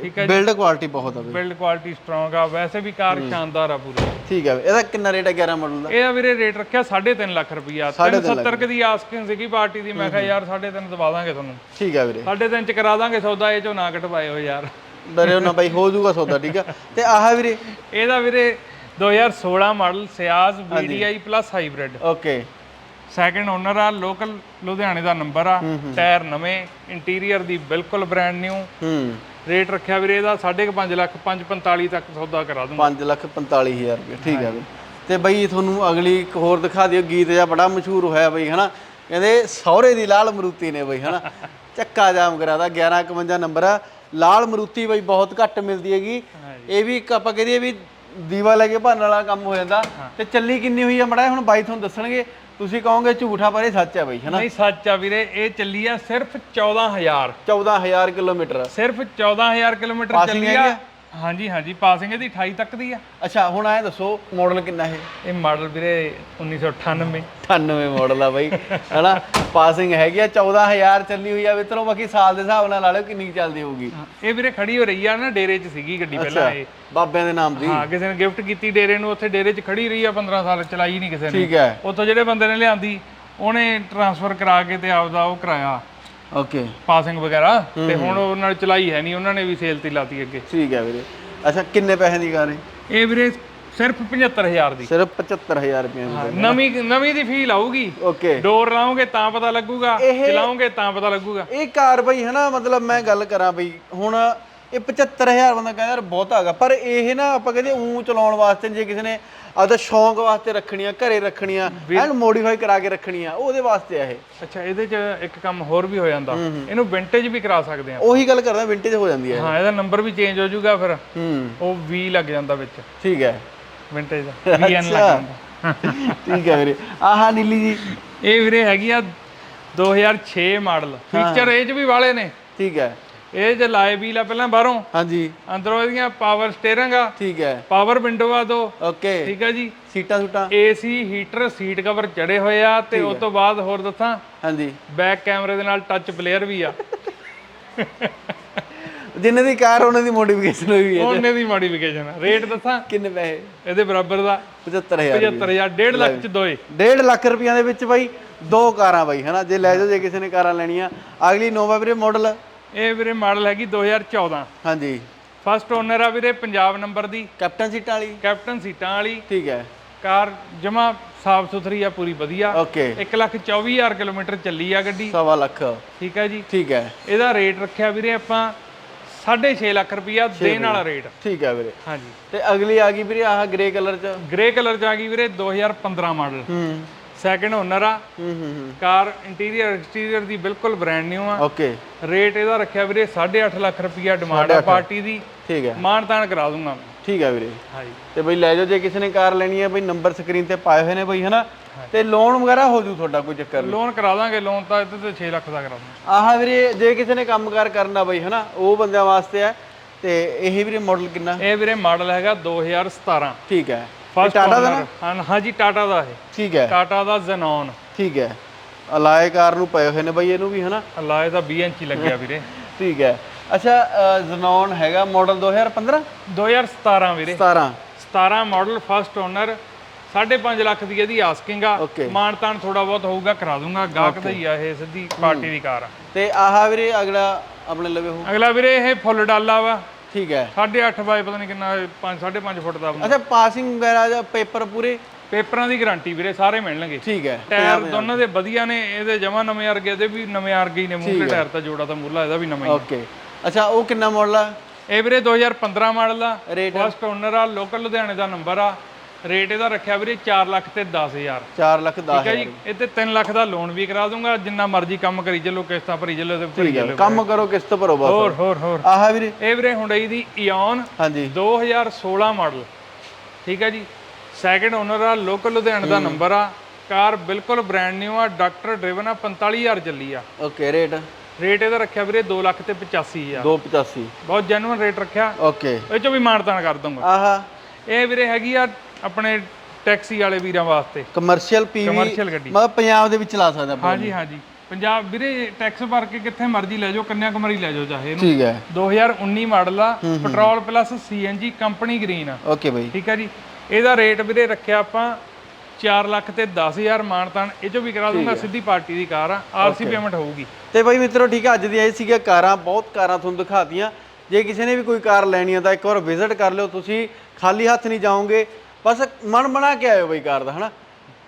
ਠੀਕ ਹੈ ਬਿਲਡ ਕੁਆਲਿਟੀ ਬਹੁਤ ਆ ਬਈ। ਬਿਲਡ ਕੁਆਲਿਟੀ ਸਟਰੋਂਗ ਆ। ਵੈਸੇ ਵੀ ਕਾਰ ਸ਼ਾਨਦਾਰ ਆ ਪੂਰੀ। ਠੀਕ ਹੈ। ਇਹਦਾ ਕਿੰਨਾ ਰੇਟ ਹੈ 11 ਮਾਡਲ ਦਾ? ਇਹਦਾ ਵੀਰੇ ਰੇਟ ਰੱਖਿਆ 3.5 ਲੱਖ ਰੁਪਈਆ। 370 ਕੁ ਦੀ ਆਸਕਿੰਗ ਸੀਗੀ ਪਾਰਟੀ ਦੀ? ਮੈਂ ਕਿਹਾ ਯਾਰ 3.5 ਦਵਾ ਦਾਂਗੇ ਤੁਹਾਨੂੰ। ਠੀਕ ਹੈ ਵੀਰੇ। 3.5 ਚ ਕਰਾ ਦਾਂਗੇ ਸੌਦਾ ਇਹ ਚੋਂ ਨਾ ਕਟਵਾਇਓ ਯਾਰ। ਡਰਿਓ ਨਾ ਬਾਈ ਹੋ ਜਾਊਗਾ ਸੌਦਾ ਠੀਕ ਆ? ਤੇ ਆਹ ਵੀਰੇ? ਇਹਦਾ ਵੀਰੇ 2016 model Ciaz VDI plus hybrid okay. Second owner ਆ ਲੋਕਲ ਲੁਧਿਆਣੇ ਦਾ ਨੰਬਰ ਆ ਟਾਇਰ ਨਵੇਂ ਇੰਟੀਰੀਅਰ ਦੀ ਬਿਲਕੁਲ ਬ੍ਰਾਂਡ ਨਿਊ ਹੂੰ। ਰੇਟ ਰੱਖਿਆ ਵੀਰੇ ਇਹਦਾ 5.5 ਲੱਖ 545 ਤੱਕ ਸੌਦਾ ਕਰਾ ਦੂੰਗਾ। 5 ਲੱਖ 45000 ਰੁਪਏ ਠੀਕ ਬਈ। ਤੇ ਬਈ ਤੁਹਾਨੂੰ ਅਗਲੀ ਇੱਕ ਹੋਰ ਦਿਖਾ ਦਿਓ ਗੀਤ ਜਿਹਾ ਬੜਾ ਮਸ਼ਹੂਰ ਹੋਇਆ ਬਈ ਹਨਾ? ਕਹਿੰਦੇ ਸਹੁਰੇ ਦੀ ਲਾਲ ਮਰੂਤੀ ਨੇ ਬਈ ਹਨਾ? ਚੱਕਾ ਜਾਮ ਕਰਾਦਾ 1151 ਨੰਬਰ ਆ। ਲਾਲ ਮਰੂਤੀ ਬਈ ਬਹੁਤ ਘੱਟ ਮਿਲਦੀ ਹੈਗੀ। ਇਹ ਵੀ ਇੱਕ ਆਪਾਂ ਕਹਦੇ ਵੀ ਦੀਵਾ ਲੈ ਕੇ ਭਰਨ ਵਾਲਾ ਕੰਮ ਹੋ ਜਾਂਦਾ। ਤੇ ਚੱਲੀ ਕਿੰਨੀ ਹੋਈ ਆ ਮੜਾ ਹੁਣ ਬਾਈ ਤੁਹਾਨੂੰ ਦੱਸਣਗੇ। ਤੁਸੀਂ ਕਹੋਗੇ ਝੂਠਾ ਪਰ ਇਹ ਸੱਚ ਹੈ ਬਈ ਹਨਾ? ਨਹੀਂ ਸੱਚ ਆ ਵੀਰੇ ਇਹ ਚੱਲੀ ਆ ਸਿਰਫ 14000 14000 ਕਿਲੋਮੀਟਰ। ਸਿਰਫ 14000 ਕਿਲੋਮੀਟਰ ਚੱਲੀ ਆ। ਹਾਂਜੀ ਹਾਂਜੀ ਪਾਸਿੰਗ ਇਹਦੀ 28 ਤੱਕ ਦੀ ਆ। ਅੱਛਾ ਹੁਣ ਐ ਦੱਸੋ ਮਾਡਲ ਕਿੰਨਾ ਹੈ ਇਹ ਮਾਡਲ ਵੀਰੇ 1998 98 ਮਾਡਲ ਆ ਬਾਈ। ਹਨਾ ਪਾਸਿੰਗ ਹੈਗੀ ਆ 14000 ਚੱਲੀ ਹੋਈ ਆ ਮਿੱਤਰੋ ਬਾਕੀ ਸਾਲ ਦੇ ਹਿਸਾਬ ਨਾਲ ਲਾ ਲਿਓ ਕਿੰਨੀ ਕੁ ਚੱਲਦੀ ਹੋਊਗੀ। ਇਹ ਵੀਰੇ ਖੜੀ ਹੋ ਰਹੀ ਆ ਨਾ ਡੇਰੇ 'ਚ ਸੀਗੀ ਗੱਡੀ ਪਹਿਲਾਂ ਇਹ। ਬਾਬਿਆਂ ਦੇ ਨਾਮ ਦੀ। ਹਾਂ ਕਿਸੇ ਨੇ ਗਿਫਟ ਕੀਤੀ ਡੇਰੇ ਨੂੰ ਉੱਥੇ ਡੇਰੇ 'ਚ ਖੜੀ ਰਹੀ ਆ 15 ਸਾਲ ਚਲਾਈ ਨਹੀਂ ਕਿਸੇ ਨੇ। ਠੀਕ ਹੈ। ਉੱਥੋਂ ਜਿਹੜੇ ਬੰਦੇ ਨੇ ਲਿਆਂਦੀ ਉਹਨੇ ਟਰਾਂਸਫਰ ਕਰਾ ਕੇ ਤੇ ਆਪਦਾ ਉਹ ਕਰਾਇਆ। ਓਕੇ ਪਾਸਿੰਗ ਵਗੈਰਾ ਤੇ ਹੁਣ ਉਹਨਾਂ ਨਾਲ ਚਲਾਈ ਹੈ ਨਹੀਂ ਉਹਨਾਂ ਨੇ ਵੀ ਸੇਲ ਤੇ ਲਾਤੀ ਅੱਗੇ। ਠੀਕ ਹੈ ਵੀਰੇ। ਅੱਛਾ ਕਿੰਨੇ ਪੈਸੇ ਦੀ ਕਾਰ ਹੈ? ਇਹ ਵੀਰੇ ਸਿਰਫ 75000 ਦੀ। ਸਿਰਫ 75000 ਰੁਪਏ ਦੀ ਨਵੀਂ ਨਵੀਂ ਦੀ ਫੀਲ ਆਊਗੀ। ਓਕੇ ਡੋਰ ਲਾਓਗੇ ਤਾਂ ਪਤਾ ਲੱਗੂਗਾ ਚਲਾਓਗੇ ਤਾਂ ਪਤਾ ਲੱਗੂਗਾ। ਇਹ ਕਾਰ ਬਈ ਹਨਾ ਮਤਲਬ ਮੈਂ ਗੱਲ ਕਰਾਂ ਬਈ ਹੁਣ ਇਹ 75000 ਬੰਦਾ ਕਹਿੰਦਾ ਯਾਰ ਬਹੁਤਾ ਹੈਗਾ। ਪਰ ਇਹ ਨਾ ਆਪਾਂ ਕਹਿੰਦੇ ਉਂ ਚਲਾਉਣ ਵਾਸਤੇ ਜੇ ਕਿਸੇ ਨੇ ਆਪਦਾ ਸ਼ੌਂਕ ਵਾਸਤੇ ਰੱਖਣੀਆਂ ਘਰੇ ਰੱਖਣੀਆਂ ਐਨ ਮੋਡੀਫਾਈ ਕਰਾ ਕੇ ਰੱਖਣੀਆਂ ਉਹਦੇ ਵਾਸਤੇ ਆ ਇਹ। ਅੱਛਾ ਇਹਦੇ 'ਚ ਇੱਕ ਕੰਮ ਹੋਰ ਵੀ ਹੋ ਜਾਂਦਾ। ਇਹਨੂੰ ਵਿੰਟੇਜ ਵੀ ਕਰਾ ਸਕਦੇ ਆ ਉਹੀ ਗੱਲ ਕਰਦਾ ਵਿੰਟੇਜ ਹੋ ਜਾਂਦੀ ਹੈ। ਹਾਂ ਇਹਦਾ ਨੰਬਰ ਵੀ ਚੇਂਜ ਹੋ ਜਾਊਗਾ ਫਿਰ। ਉਹ V ਲੱਗ ਜਾਂਦਾ ਵਿੱਚ। ਠੀਕ ਹੈ। ਵਿੰਟੇਜ ਦਾ। VN ਲੱਗ ਜਾਂਦਾ। ਠੀਕ ਹੈ ਵੀਰੇ। ਆਹਾ ਨੀਲੀ ਜੀ। ਇਹ ਵੀਰੇ ਹੈਗੀ ਆ 2006 ਮਾਡਲ। ਫੀਚਰ ਇਹ 'ਚ ਵੀ ਵਾਲੇ ਨੇ। ਠੀਕ ਹੈ। ਇਹ ਚ ਲਾਏ ਵੀਲ ਆ ਪਹਿਲਾਂ ਬਾਹਰੋਂ। ਹਾਂਜੀ। ਅੰਦਰੋਂ ਇਹਦੀਆਂ ਪਾਵਰ ਸਟੀਅਰਿੰਗ ਆ। ਠੀਕ ਹੈ। ਪਾਵਰ ਵਿੰਡੋ ਆ ਦੋ। ਓਕੇ ਠੀਕ ਆ ਜੀ। ਸੀਟਾਂ ਸੂਟਾਂ। ਏਸੀ ਹੀਟਰ ਸੀਟ ਕਵਰ ਚੜੇ ਹੋਏ ਆ ਤੇ ਉਸ ਤੋਂ ਬਾਅਦ ਹੋਰ ਦੱਸਾਂ ਹਾਂਜੀ। ਬੈਕ ਕੈਮਰੇ ਦੇ ਨਾਲ ਟੱਚ ਪਲੇਅਰ ਵੀ ਆ। ਜਿੰਨੇ ਦੀ ਕਾਰ ਉਹਨਾਂ ਦੀ ਮੋਡੀਫਿਕੇਸ਼ਨ ਹੋਈ ਹੈ। ਉਹਨੇ ਦੀ ਮੋਡੀਫਿਕੇਸ਼ਨ ਆ। ਰੇਟ ਦੱਸਾਂ? ਕਿੰਨੇ ਪੈਸੇ? ਇਹਦੇ ਬਰਾਬਰ ਦਾ। 75000 75000 1.5 ਲੱਖ ਚ ਦੋਏ 1.5 ਲੱਖ ਰੁਪਈਆਂ ਦੇ ਵਿੱਚ ਬਾਈ ਦੋ ਕਾਰਾਂ ਬਾਈ ਹਨਾ? ਜੇ ਲੈ ਜਾਓ ਜੇ ਕਿਸੇ ਨੇ ਕਾਰਾਂ ਲੈਣੀਆਂ। ਅਗਲੀ ਨੋਵਾ ਵੀਰੇ ਮਾਡਲ ਇਹ ਵੀਰੇ ਮਾਡਲ ਹੈਗੀ 2014 ਹਾਂਜੀ। ਫਸਟ ਓਨਰ ਆ ਵੀਰੇ ਪੰਜਾਬ ਨੰਬਰ ਦੀ। ਕੈਪਟਨ ਸੀਟਾਂ ਵਾਲੀ? ਕੈਪਟਨ ਸੀਟਾਂ ਵਾਲੀ। ਠੀਕ ਹੈ। ਕਾਰ ਜਮਾ ਸਾਫ਼ ਸੁਥਰੀ ਆ ਪੂਰੀ ਵਧੀਆ। ਓਕੇ 1 ਲੱਖ 24000 ਕਿਲੋਮੀਟਰ ਚੱਲੀ ਆ ਗੱਡੀ। ਸਵਾ ਲੱਖ। ਠੀਕ ਹੈ ਜੀ। ਠੀਕ ਹੈ। ਇਹਦਾ ਰੇਟ ਰੱਖਿਆ ਵੀਰੇ ਆਪਾਂ 6.5 ਲੱਖ ਰੁਪਈਆ ਦੇਣ ਵਾਲਾ ਰੇਟ। ਠੀਕ ਹੈ ਵੀਰੇ। ਹਾਂਜੀ। ਤੇ ਅਗਲੀ ਆ ਗਈ ਵੀਰੇ ਆਹ ਗ੍ਰੇ ਕਲਰ ਚ? ਗ੍ਰੇ ਕਲਰ ਚ ਆ ਗਈ ਵੀਰੇ 2015 ਮਾਡਲ। ਹੂੰ। ਸੈਕਿੰਡ ਓਨਰ ਆ। ਹੂੰ ਹੂੰ ਹੂੰ। ਕਾਰ ਇੰਟੀਰੀਅਰ ਐਕਸਟੀਰੀਅਰ ਦੀ ਬਿਲਕੁਲ ਬ੍ਰਾਂਡ ਨਿਊ ਆ। ਓਕੇ ਰੇਟ ਇਹਦਾ ਰੱਖਿਆ ਵੀਰੇ 8.5 ਲੱਖ ਰੁਪਈਆ ਡਿਮਾਂਡ ਆ ਪਾਰਟੀ ਦੀ। ਠੀਕ ਹੈ। ਮਾਨ ਤਾਨ ਕਰਾ ਦੂੰਗਾ ਠੀਕ ਹੈ ਵੀਰੇ। ਹਾਂਜੀ। ਤੇ ਬਈ ਲੈ ਜਾਓ ਜੇ ਕਿਸੇ ਨੇ ਕਾਰ ਲੈਣੀ ਹੈ ਬਈ ਨੰਬਰ ਸਕਰੀਨ ਤੇ ਪਾਏ ਹੋਏ ਨੇ ਬਈ ਹਨਾ? ਤੇ ਲੋਨ ਵਗੈਰਾ ਹੋ ਜੂ ਤੁਹਾਡਾ ਕੋਈ ਚੱਕਰ ਨਹੀਂ। ਲੋਨ ਕਰਾ ਦਾਂਗੇ ਲੋਨ ਤਾਂ ਇਹਦੇ ਤੇ 6 ਲੱਖ ਦਾ ਕਰਾ ਦਾਂਗੇ। ਆਹ ਵੀਰੇ ਜੇ ਕਿਸੇ ਨੇ ਕੰਮਕਾਰ ਕਰਨਾ ਬਈ ਹਨਾ? ਉਹ ਬੰਦਿਆਂ ਵਾਸਤੇ ਹੈ। ਤੇ ਇਹ ਵੀਰੇ ਮਾਡਲ ਕਿੰਨਾ? ਇਹ ਵੀਰੇ ਮਾਡਲ ਹੈਗਾ 2017 ਠੀਕ ਹੈ। ਫਸਟ ਟਾਟਾ ਦਾ ਨਾ? ਹਾਂ ਹਾਂਜੀ ਟਾਟਾ ਦਾ ਇਹ। ਠੀਕ ਹੈ। ਟਾਟਾ ਦਾ ਜ਼ਨੌਨ ਠੀਕ ਹੈ। ਅਲਾਏ ਕਾਰ ਨੂੰ ਪਏ ਹੋਏ ਨੇ ਬਈ ਇਹਨੂੰ ਵੀ ਹਨਾ? ਲਾਏ ਦਾ 20 ਇੰਚੀ ਲੱਗਿਆ ਵੀਰੇ। ਠੀਕ ਹੈ। ਅੱਛਾ ਜ਼ਨੌਨ ਹੈਗਾ ਮਾਡਲ 2015 2017 ਵੀਰੇ। 17 17 ਮਾਡਲ ਫਸਟ ਓਨਰ 5.5 ਲੱਖ ਦੀ ਇਹਦੀ ਆਸਕਿੰਗ ਆ। Okay. ਮਾਨਤਾਨ ਥੋੜਾ ਬਹੁਤ ਹੋਊਗਾ ਕਰਾ ਦੂੰਗਾ। ਗਾਹਕ ਦਾ ਹੀ ਆ ਇਹ ਸਿੱਧੀ ਪਾਰਟੀ ਦੀ ਕਾਰ ਆ। ਤੇ ਆਹ ਵੀਰੇ ਅਗਲਾ ਆਪਣੇ ਲਵੇ ਹੋ ਅਗਲਾ ਵੀਰੇ ਇਹ ਫੁੱਲ ਡਾਲਾ ਵਾ। ਠੀਕ ਹੈ। 8.5 ਬਾਈ ਪਤਾ ਨਹੀਂ ਕਿੰਨਾ 5 5.5 ਫੁੱਟ ਦਾ ਅੱਛਾ ਪਾਸਿੰਗ ਵਗੈਰਾ ਜਾਂ ਪੇਪਰ ਪੂਰੇ? ਪੇਪਰਾਂ ਦੀ ਗਾਰੰਟੀ ਵੀਰੇ ਸਾਰੇ ਮਿਲਣਗੇ। ਠੀਕ ਹੈ। ਟਾਇਰ ਦੋਨਾਂ ਦੇ ਵਧੀਆ ਨੇ ਇਹਦੇ ਜਮਾ ਨਵੇਂ ਵਰਗੇ ਇਹਦੇ ਵੀ ਨਵੇਂ ਵਰਗੇ ਹੀ ਨੇ ਮੂਹਰੇ ਟਾਇਰ ਤਾਂ ਜੋੜਾ ਤਾਂ ਮੁੱਲਾ ਇਹਦਾ ਵੀ ਨਵਾਂ ਹੀ। ਓਕੇ ਅੱਛਾ ਉਹ ਕਿੰਨਾ ਮਾਡਲ ਆ? ਇਹ ਵੀਰੇ 2015 ਮਾਡਲ ਆ? ਫਸਟ ਓਨਰ ਆ ਲੋਕਲ ਲੁਧਿਆਣੇ ਦਾ ਨੰਬਰ ਆ। ਰੇਟ ਇਹਦਾ ਰੱਖਿਆ ਵੀਰੇ 4 ਲੱਖ ਤੇ 10000 4 ਲੱਖ 10 ਠੀਕ ਹੈ ਜੀ? ਇਹ ਤੇ 3 ਲੱਖ ਦਾ ਲੋਨ ਵੀ ਕਰਾ ਦੂੰਗਾ ਜਿੰਨਾ ਮਰਜ਼ੀ ਕੰਮ ਕਰੀ ਚੱਲੋ ਕਿਸ਼ਤਾਂ ਭਰੀ ਚੱਲੋ ਤੇ ਭਰੀ ਠੀਕ ਹੈ ਚੱਲੋ। ਕੰਮ ਕਰੋ ਕਿਸ਼ਤ ਭਰੋ ਬਸ। ਹੋਰ ਹੋਰ ਹੋਰ। ਆਹ ਵੀਰੇ। ਇਹ ਵੀਰੇ ਹੁੰਡਈ ਦੀ ਇਓਨ ਹਾਂਜੀ। 2016 ਮਾਡਲ ਠੀਕ ਹੈ ਜੀ? ਸੈਕਿੰਡ ਓਨਰ ਆ ਲੋਕਲ ਲੁਧਿਆਣੇ ਦਾ ਨੰਬਰ ਆ। ਕਾਰ ਬਿਲਕੁਲ ਬ੍ਰਾਂਡ ਨਿਊ ਆ ਡਾਕਟਰ ਡਰਾਈਵਨ ਆ 45000 ਚੱਲੀ ਆ। ਓਕੇ ਰੇਟ ਰੇਟ ਇਹਦਾ ਰੱਖਿਆ ਵੀਰੇ 2 ਲੱਖ ਤੇ 85000 285 ਬਹੁਤ ਜੈਨੂਇਨ ਰੇਟ ਰੱਖਿਆ। ਓਕੇ ਇਹ ਚੋਂ ਵੀ ਮਾਨਤਾਨ ਕਰ ਦੂੰਗਾ ਆਹ। ਇਹ ਵੀਰੇ ਹੈਗੀ ਆ ਆਪਣੇ ਟੈਕਸੀ ਵਾਲੇ ਵੀਰਾਂ ਵਾਸਤੇ। ਕਮਰਸ਼ੀਅਲ ਪੀਵੀ ਕਮਰਸ਼ੀਅਲ ਗੱਡੀ। ਮਤਲਬ ਪੰਜਾਬ ਦੇ ਵਿੱਚ ਚਲਾ ਸਕਦਾ ਆਪਾਂ। ਹਾਂਜੀ ਹਾਂਜੀ। ਪੰਜਾਬ ਵੀਰੇ ਟੈਕਸ ਭਰ ਕੇ ਕਿੱਥੇ ਮਰਜ਼ੀ ਲੈ ਜਾਓ ਕੰਨਿਆ ਕੁਮਾਰੀ ਲੈ ਜਾਓ ਚਾਹੇ ਇਹਨੂੰ। ਠੀਕ ਹੈ। 2019 ਮਾਡਲ ਆ petrol plus CNG company green ਆ। ਓਕੇ ਬਈ। ਠੀਕ ਆ ਜੀ। ਇਹਦਾ ਰੇਟ ਵੀਰੇ ਰੱਖਿਆ ਆਪਾਂ 4 ਲੱਖ ਤੇ 10000 ਮਾਨਤਾਨ ਇਹ ਚੋਂ ਵੀ ਕਰਾ ਦੂੰਗਾ ਸਿੱਧੀ ਪਾਰਟੀ ਦੀ ਕਾਰ ਆ। ਆਰਸੀ ਪੇਮੈਂਟ ਹੋਊਗੀ। ਤੇ ਬਾਈ ਮਿੱਤਰੋ ਠੀਕ ਹੈ ਅੱਜ ਦੀਆਂ ਇਹ ਸੀਗੀਆਂ ਕਾਰਾਂ ਬਹੁਤ ਕਾਰਾਂ ਤੁਹਾਨੂੰ ਦਿਖਾਤੀਆਂ। ਜੇ ਕਿਸੇ ਨੇ ਵੀ ਕੋਈ ਕਾਰ ਲੈਣੀ ਆ ਤਾਂ ਇੱਕ ਵਾਰ ਵਿਜ਼ਿਟ ਕਰ ਲਿਓ। ਤੁਸੀਂ ਖਾਲੀ ਹੱਥ ਨਹੀਂ ਜਾਓਗੇ। ਬਸ ਮਨ ਬਣਾ ਕੇ ਆਇਓ ਬਾਈ ਕਾਰ ਦਾ ਹਨਾ?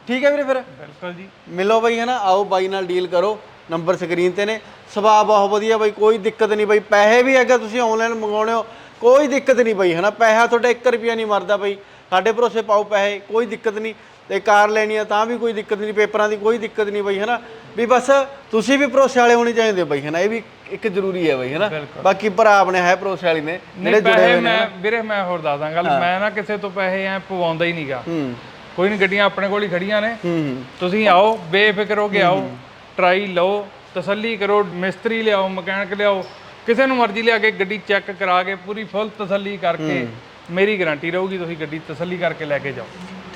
ਠੀਕ ਹੈ ਵੀਰੇ ਫਿਰ? ਬਿਲਕੁਲ ਜੀ। ਮਿਲੋ ਬਾਈ ਹਨਾ? ਆਓ ਬਾਈ ਨਾਲ ਡੀਲ ਕਰੋ ਨੰਬਰ ਸਕਰੀਨ ਤੇ ਨੇ। ਸੁਭਾਅ ਬਹੁਤ ਵਧੀਆ ਬਾਈ ਕੋਈ ਦਿੱਕਤ ਨਹੀਂ ਬਾਈ। ਪੈਸੇ ਵੀ ਅਗਰ ਤੁਸੀਂ ਆਨਲਾਈਨ ਮੰਗਾਉਣੇ ਹੋ ਕੋਈ ਦਿੱਕਤ ਨਹੀਂ ਬਾਈ ਹਨਾ? ਪੈਸਾ ਤੁਹਾਡਾ 1 ਰੁਪਿਆ ਨਹੀਂ ਮਰਦਾ ਬਾਈ। ਸਾਡੇ ਭਰੋਸੇ ਪਾਓ ਪੈਸੇ ਕੋਈ ਦਿੱਕਤ ਨਹੀਂ। ਤੇ ਕਾਰ ਲੈਣੀ ਆ ਤਾਂ ਵੀ ਕੋਈ ਦਿੱਕਤ ਨਹੀਂ ਪੇਪਰਾਂ ਦੀ ਕੋਈ ਦਿੱਕਤ ਨਹੀਂ ਬਾਈ ਹਨਾ? ਵੀ ਬਸ ਤੁਸੀਂ ਵੀ ਭਰੋਸੇ ਵਾਲੇ ਹੋਣੇ ਚਾਹੀਦੇ ਹੋ ਬਾਈ ਹਨਾ? ਇਹ ਵੀ ਇੱਕ ਜ਼ਰੂਰੀ ਹੈ ਬਾਈ ਹਨਾ? ਬਾਕੀ ਭਰਾ ਆਪਣੇ ਹੈ ਭਰੋਸੇ ਵਾਲੇ ਨੇ ਨਹੀਂ ਪੈਸੇ ਮੈਂ ਵੀਰੇ ਮੈਂ ਹੋਰ ਦੱਸਦਾ ਗੱਲ। ਮੈਂ ਨਾ ਕਿਸੇ ਤੋਂ ਪੈਸੇ ਐ ਪਵਾਉਂਦਾ ਹੀ ਨਹੀਂਗਾ। ਹੂੰ। ਕੋਈ ਨਹੀਂ ਗੱਡੀਆਂ ਆਪਣੇ ਕੋਲ ਹੀ ਖੜੀਆਂ ਨੇ। ਹੂੰ ਹੂੰ। ਤੁਸੀਂ ਆਓ ਬੇਫਿਕਰ ਹੋ ਕੇ ਆਓ ਟਰਾਈ ਲਓ ਤਸੱਲੀ ਕਰੋ ਮਿਸਤਰੀ ਲਿਆਓ ਮਕੈਨਿਕ ਲਿਆਓ। ਕਿਸੇ ਨੂੰ ਮਰਜ਼ੀ ਲਿਆ ਕੇ ਗੱਡੀ ਚੈੱਕ ਕਰਾ ਕੇ ਪੂਰੀ ਫੁੱਲ ਤਸੱਲੀ ਕਰਕੇ ਮੇਰੀ ਗਾਰੰਟੀ ਰਹੂਗੀ ਤੁਸੀਂ ਗੱਡੀ ਤਸੱਲੀ ਕਰਕੇ ਲੈ ਕੇ ਜਾਓ।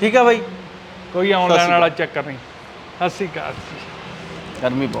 ਠੀਕ ਆ ਬਾਈ। ਕੋਈ ਆਨਲਾਈਨ ਵਾਲਾ ਚੱਕਰ ਨਹੀਂ। ਸਤਿ ਸ਼੍ਰੀ ਅਕਾਲ ਜੀ। ਗਰਮੀ ਬਹੁਤ।